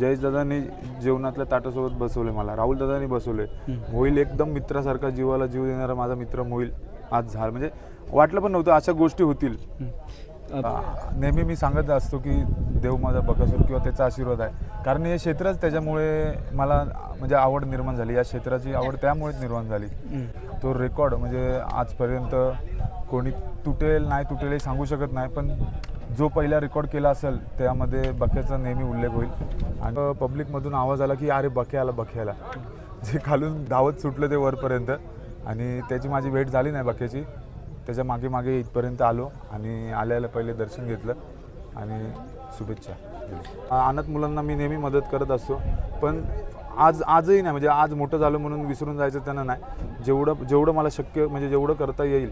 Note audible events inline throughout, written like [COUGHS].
जयेश दादांनी जेवणातल्या ताटासोबत बसवले मला. राहुल दादांनी बसवले मोहिल एकदम मित्रासारखा जीवाला जीव देणारा माझा मित्र मोहिल आज झाला. म्हणजे वाटलं पण नव्हतं अशा गोष्टी होतील. नेहमी मी सांगत असतो की देव माझा बकासूर किंवा त्याचा आशीर्वाद आहे. कारण हे क्षेत्रच त्याच्यामुळे मला म्हणजे आवड निर्माण झाली. या क्षेत्राची आवड त्यामुळेच निर्माण झाली. तो रेकॉर्ड म्हणजे आजपर्यंत कोणी तुटेल नाही तुटेल हे सांगू शकत नाही पण जो पहिला रेकॉर्ड केला असेल त्यामध्ये बक्याचा नेहमी उल्लेख होईल. आणि पब्लिकमधून आवाज आला की अरे बके आला बके आला जे खालून धावत सुटलं ते वरपर्यंत. आणि त्याची माझी भेट झाली नाही बक्याची. त्याच्यामागे मागे इथपर्यंत आलो आणि आल्याला पहिले दर्शन घेतलं. आणि शुभेच्छा. अनाथ मुलांना मी नेहमी मदत करत असतो. पण आज आजही नाही. म्हणजे आज मोठं झालं म्हणून विसरून जायचं त्यांना नाही. जेवढं जेवढं मला शक्य म्हणजे जेवढं करता येईल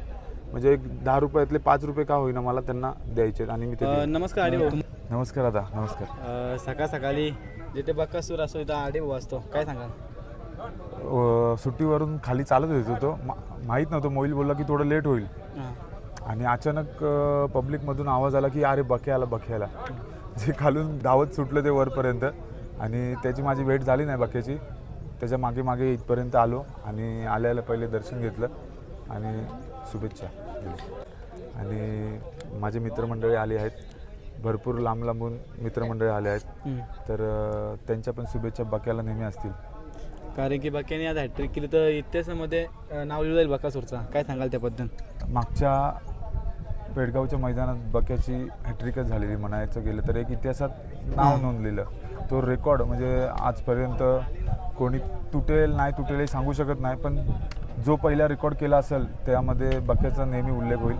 म्हणजे एक दहा रुपयातले पाच रुपये का होईना मला त्यांना द्यायचे आणि मी ते अ, देईन. नमस्कार आडी भाऊ नमस्कार दादा नमस्कार. अ, सकाळ सकाळी जिथे बक्कासूर असतो तिथं आडी भाऊ असतो. काय सांगाल? अ, सुट्टीवरून खाली चालत येत होतो मा माहीत नव्हतं मोईल बोलला की थोडं लेट होईल. हां. आणि अचानक अ, पब्लिकमधून आवाज आला की अरे बके आला बके आला जे खालून धावत सुटलं ते वरपर्यंत. आणि त्याची माझी भेट झाली नाही बक्याची. त्याच्यामागे मागे इथपर्यंत आलो आणि आल्याला पहिले दर्शन घेतलं. आणि शुभेच्छा. आणि माझे मित्रमंडळी आले आहेत. भरपूर लांब लांबून मित्रमंडळी आले आहेत. तर अ, त्यांच्या पण शुभेच्छा बक्याला नेहमी असतील. कारण की बक्याने आज हॅट्रिक केली. तर इतिहासामध्ये अ, नाव लिहिलं जाईल बक्कासूरचा काय सांगाल त्याबद्दल? मागच्या पेडगावच्या मैदानात बक्याची हॅट्रिकच झालेली म्हणायचं गेलं तर एक इतिहासात नाव नोंदलेलं. तो रेकॉर्ड म्हणजे आजपर्यंत कोणी तुटेल नाही तुटेल हे सांगू शकत नाही. पण जो पहिला रेकॉर्ड केला असेल त्यामध्ये बक्याचा नेहमी उल्लेख होईल.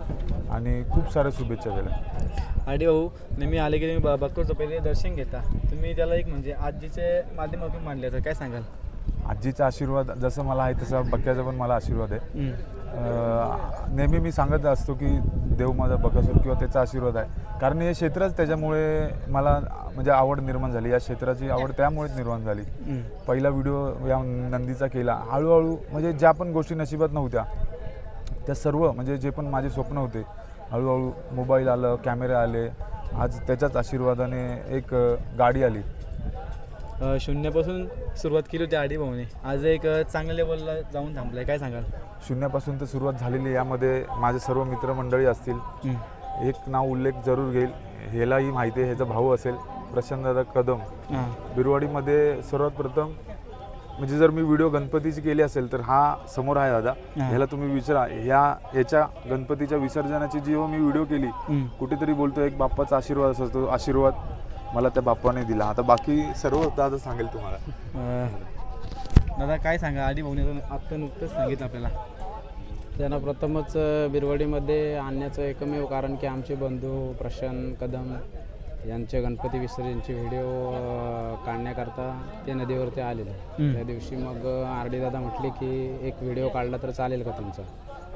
आणि खूप साऱ्या शुभेच्छा दिल्या आडी भाऊ नेहमी आले की तुम्ही ब- बक्कासूरचं पहिले दर्शन घेता. तुम्ही त्याला एक म्हणजे आजीचे माध्यमातून मांडले तर काय सांगाल? आजीचा आशीर्वाद जसं मला आहे तसा बक्याचा पण मला आशीर्वाद आहे. नेहमी मी सांगत असतो की देव माझा बकासूर किंवा त्याचा आशीर्वाद आहे. कारण हे क्षेत्रच त्याच्यामुळे मला म्हणजे आवड निर्माण झाली. या क्षेत्राची आवड त्यामुळेच निर्माण झाली. पहिला व्हिडिओ या नंदीचा केला. हळूहळू म्हणजे ज्या पण गोष्टी नशिबात नव्हत्या त्या सर्व म्हणजे जे पण माझे स्वप्न होते हळूहळू मोबाईल आलं कॅमेरे आले आज त्याच्याच आशीर्वादाने एक गाडी आली. शून्यापासून सुरुवात केली होती आडी भाऊने आज एक चांगल्या लेवलला जाऊन थांबलाय. काय सांगाल? शून्यापासून तर सुरुवात झालेली आहे. यामध्ये माझे सर्व मित्रमंडळी असतील. एक नाव उल्लेख जरूर घेईल. ह्यालाही माहिती आहे. ह्याचा भाऊ असेल. प्रशांतदादा कदम. हां. बिरवाडीमध्ये सर्वात प्रथम म्हणजे जर मी व्हिडिओ गणपतीची केली असेल तर हा समोर आहे दादा. हा. ह्याला तुम्ही विचारा. ह्या याच्या गणपतीच्या विसर्जनाची जेव्हा मी व्हिडिओ केली हम्म. कुठेतरी बोलतो एक बाप्पाचा आशीर्वाद असतो आशीर्वाद. मला त्या बाप्पाने दिला. आता बाकी सर्व दादा सांगेल तुम्हाला. दादा काय सांगा? आधी भाऊने आता- आत्ता नुकतंच सांगितलं आपल्याला. त्यांना प्रथमच बिरवाडीमध्ये आणण्याचं एकमेव कारण की आमचे बंधू प्रशांत कदम यांचे गणपती विसर्जनचे व्हिडिओ काढण्याकरता ते नदीवरती आलेले. त्या दिवशी मग आर डी दादा म्हटले की एक व्हिडिओ काढला तर चालेल का तुमचा?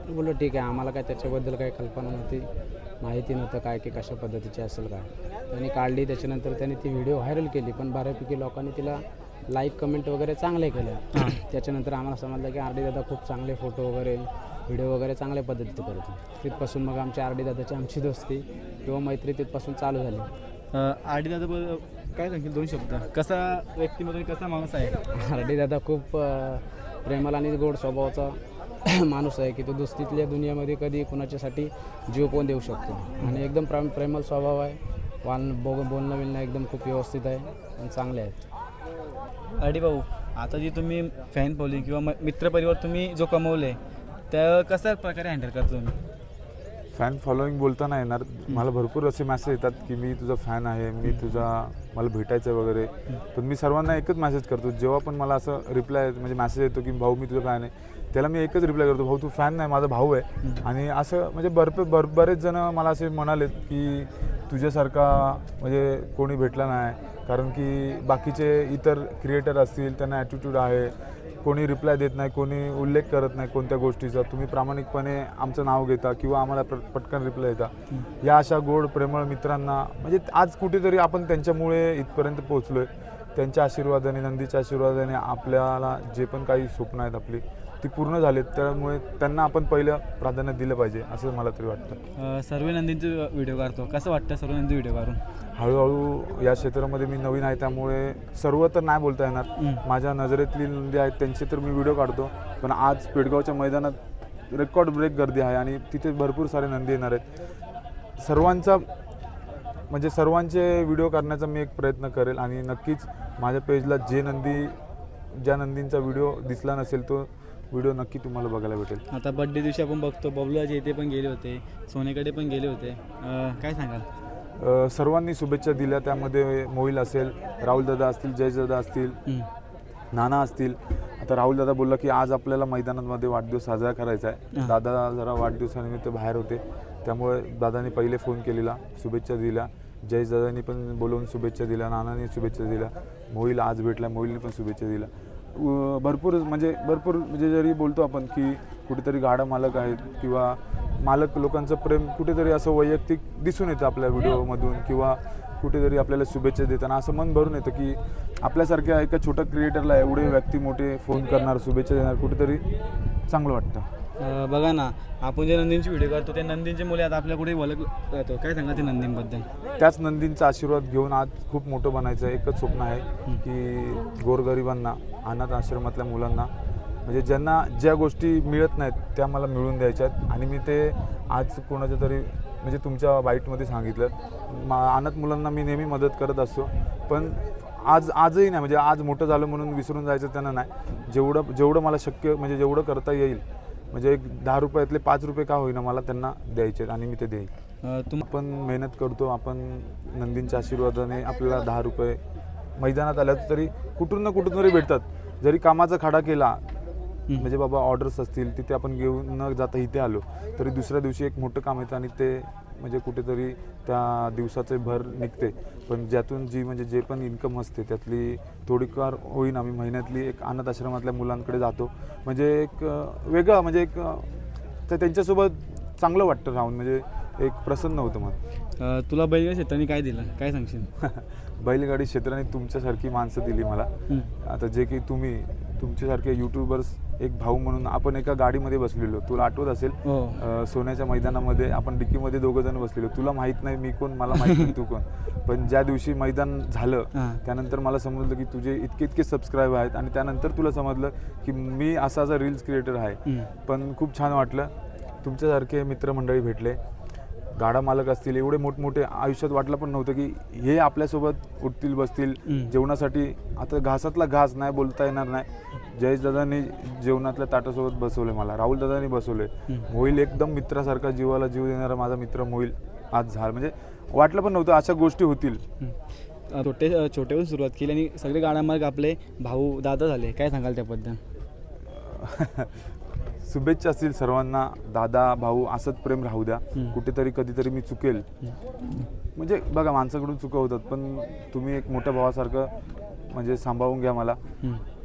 बोललो ठीक आहे. आम्हाला काय त्याच्याबद्दल काही कल्पना नव्हती. माहिती नव्हतं काय की कशा पद्धतीची असेल काय. त्यांनी काढली त्याच्यानंतर त्यांनी ती व्हिडिओ व्हायरल केली पण बऱ्यापैकी लोकांनी तिला लाईक कमेंट वगैरे चांगले केले. त्याच्यानंतर आम्हाला समजलं की आर डी दादा खूप चांगले फोटो वगैरे व्हिडिओ वगैरे चांगल्या पद्धतीचे करतो तिथपासून मग आमच्या आर डी दादाची आमची दोस्ती किंवा मैत्री तिथपासून चालू झाली. अ, आडी दादा काय सांगतील दोन शब्द? कसा व्यक्तिमत्व कसा माणूस आहे? आर डी दादा खूप अ, प्रेमळ आणि गोड स्वभावाचा [COUGHS] माणूस आहे की तो दोस्तीतल्या दुनियामध्ये कधी कुणाच्यासाठी जीव पण देऊ शकतो. आणि एकदम प्रेम प्रेमल स्वभाव आहे. वाल बोग बोलणं बिलणं एकदम खूप व्यवस्थित आहे आणि चांगले आहेत. अरे भाऊ आता जी तुम्ही फॅन फॉलोइंग किंवा म- मित्रपरिवार तुम्ही जो कमवले त्या कशा प्रकारे हँडल करतो तुम्ही? फॅन फॉलोईंग बोलताना येणार. मला भरपूर असे मेसेज येतात की मी तुझा फॅन आहे मी तुझा मला भेटायचं वगैरे. पण मी सर्वांना एकच मेसेज करतो. जेव्हा पण मला असं रिप्लाय म्हणजे मेसेज येतो की भाऊ मी तुझा फॅन आहे त्याला मी एकच रिप्लाय करतो भाऊ तू फॅन नाही माझा भाऊ आहे. आणि असं म्हणजे भरपूर भर बरेच जण मला असे म्हणालेत की तुझ्यासारखा म्हणजे कोणी भेटला नाही. कारण की बाकीचे इतर क्रिएटर असतील त्यांना ॲटिट्यूड आहे. कोणी रिप्लाय देत नाही कोणी उल्लेख करत नाही कोणत्या गोष्टीचा. तुम्ही प्रामाणिकपणे आमचं नाव घेता किंवा आम्हाला पटकन रिप्लाय देता या अशा गोड प्रेमळ मित्रांना म्हणजे आज कुठेतरी आपण त्यांच्यामुळे इथपर्यंत पोहोचलो आहे त्यांच्या आशीर्वादाने नंदीच्या आशीर्वादाने आपल्याला जे पण काही स्वप्न आहेत आपली ती पूर्ण झालीत त्यामुळे त्यांना आपण पहिलं प्राधान्य दिलं पाहिजे असं मला तरी वाटतं. सर्व नंदींचे व्हिडिओ काढतो. कसं वाटतं सर्व नंदी व्हिडिओ काढून? हळूहळू या क्षेत्रामध्ये मी नवीन आहे त्यामुळे सर्व तर नाही बोलता येणार. माझ्या नजरेतली नंदी आहेत त्यांचे तर मी व्हिडिओ काढतो. पण आज पेडगावच्या मैदानात रेकॉर्ड ब्रेक गर्दी आहे आणि तिथे भरपूर सारे नंदी येणार आहेत. सर्वांचा म्हणजे सर्वांचे व्हिडिओ करण्याचा मी एक प्रयत्न करेल आणि नक्कीच माझ्या पेजला जे नंदी ज्या नंदींचा व्हिडिओ दिसला नसेल तो व्हिडिओ नक्की तुम्हाला बघायला भेटेल. आता बड्डे दिवशी आपण बघतो बबलूचे इथे पण गेले होते सोनेकडे पण गेले होते. अ, काय सांगाल? अ, सर्वांनी शुभेच्छा दिल्या. त्यामध्ये मोहिल असेल राहुलदादा असतील जयदादा असतील हम्म. नाना असतील. आता राहुल दादा बोलला की आज आपल्याला मैदानामध्ये वाढदिवस साजरा करायचा आहे. दादा जरा वाढदिवसानिमित्त बाहेर होते. त्यामुळे दादानी पहिले फोन केलेला शुभेच्छा दिल्या. जयेश दादांनी पण बोलवून शुभेच्छा दिल्या नानांनी शुभेच्छा दिल्या. मोहिल आज भेटला मोहिलनी पण शुभेच्छा दिल्या. भरपूर म्हणजे भरपूर म्हणजे जरी बोलतो आपण की कुठेतरी गाडा मालक आहेत किंवा मालक लोकांचं प्रेम कुठेतरी असं वैयक्तिक दिसून येतं आपल्या व्हिडिओमधून किंवा कुठेतरी आपल्याला शुभेच्छा देताना असं मन भरून येतं की आपल्यासारख्या एका छोट्या क्रिएटरला एवढे व्यक्ती मोठे फोन करणार शुभेच्छा देणार कुठेतरी चांगलं वाटतं. अ, बघा ना आपण जे नंदींचे व्हिडिओ काढतो ते नंदींचे मुले आता आपल्या कुठे वलक जातो. काय सांगा ते नंदींबद्दल? त्याच नंदींचा आशीर्वाद घेऊन आज खूप मोठं बनायचं एकच स्वप्न आहे की गोरगरिबांना अनाथ आश्रमातल्या मुलांना म्हणजे ज्यांना ज्या गोष्टी मिळत नाहीत त्या मला मिळून द्यायच्या आहेत आणि मी ते आज कोणाच्या तरी म्हणजे तुमच्या बाईटमध्ये सांगितलं. मा अनाथ मुलांना मी नेहमी मदत करत असतो. पण आज आजही नाही म्हणजे आज मोठं झालं म्हणून विसरून जायचं त्यांना नाही. जेवढं जेवढं मला शक्य म्हणजे जेवढं करता येईल म्हणजे एक दहा रुपयातले पाच रुपये का होईना मला त्यांना द्यायचे आणि मी ते देईन. अ, तुम आपण मेहनत करतो आपण नंदींच्या आशीर्वादाने आपल्याला दहा रुपये मैदानात आल्या तरी कुठून ना कुठून तरी भेटतात. जरी कामाचा खाडा केला म्हणजे बाबा ऑर्डर्स असतील तिथे आपण घेऊन न जाता इथे आलो तरी दुसऱ्या दिवशी एक मोठं काम येतं आणि ते म्हणजे कुठेतरी त्या दिवसाचे भर निघते. पण ज्यातून जी म्हणजे जे पण इन्कम असते त्यातली थोडीफार होईन आम्ही. महिन्यातली एक अनाथ आश्रमातल्या मुलांकडे जातो. म्हणजे एक वेगळं म्हणजे एक तर त्यांच्यासोबत चांगलं वाटतं राहून. म्हणजे एक प्रसन्न होतं अ, तुला बैलगाडी क्षेत्राने काय दिलं? काय सांगशील? [LAUGHS] बैलगाडी क्षेत्राने तुमच्यासारखी माणसं दिली मला. आता जे की तुम्ही तुमच्यासारखे यूट्यूबर्स एक भाऊ म्हणून आपण एका गाडीमध्ये बसलेलो. तुला आठवत असेल? हो. अ, सोन्याच्या मैदानामध्ये आपण डिक्कीमध्ये दोघं जण बसलेलो. तुला माहीत नाही मी कोण मला माहीत नाही तू कोण. [LAUGHS] पण ज्या दिवशी मैदान झालं हां. त्यानंतर मला समजलं की तुझे इतके इतके सबस्क्राईब आहेत आणि त्यानंतर तुला समजलं की मी असा असा रील्स क्रिएटर आहे. हम्म. पण खूप छान वाटलं. तुमच्यासारखे मित्रमंडळी भेटले. गाडा मालक असतील एवढे मोठमोठे आयुष्यात वाटलं पण नव्हतं की हे आपल्यासोबत उठतील बसतील. जेवणासाठी. आता घासातला घास नाही बोलता येणार नाही. जयेश दादांनी जेवणातल्या ताटासोबत बसवले मला राहुल दादांनी बसवले. मोहिल एकदम मित्रासारखा जीवाला जीव देणारा माझा मित्र मोहिल आज झाला. म्हणजे वाटलं पण नव्हतं अशा गोष्टी होतील. छोटे अ, छोट्याहून सुरुवात केली आणि सगळे गाडा मार्ग आपले भाऊ दादा झाले. काय सांगाल त्याबद्दल? [LAUGHS] शुभेच्छा असतील सर्वांना. दादा भाऊ असंच प्रेम राहू द्या. कुठेतरी कधीतरी मी चुकेल. म्हणजे बघा माणसाकडून चुका होतात पण तुम्ही एक मोठ्या भावासारखं म्हणजे सांभाळून घ्या मला.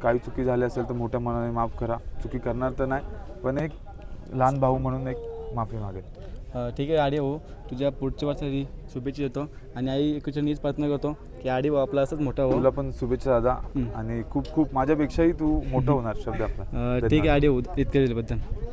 काही चुकी झाली असेल तर मोठ्या मनाने माफ करा. चुकी करणार तर नाही पण एक लहान भाऊ म्हणून एक माफी मागेल. ठीक आहे आडी भाऊ. तुझ्या पुढच्या वर्षासाठी शुभेच्छा देतो. आणि आई एकच्या नीच प्रार्थना करतो की आडी भाऊ आपला असंच मोठा हो तुला पण शुभेच्छा दादा. आणि खूप खूप माझ्यापेक्षाही तू मोठं होणार शब्द आपला. ठीक आहे आडी भाऊ इतक्या दिल्याबद्दल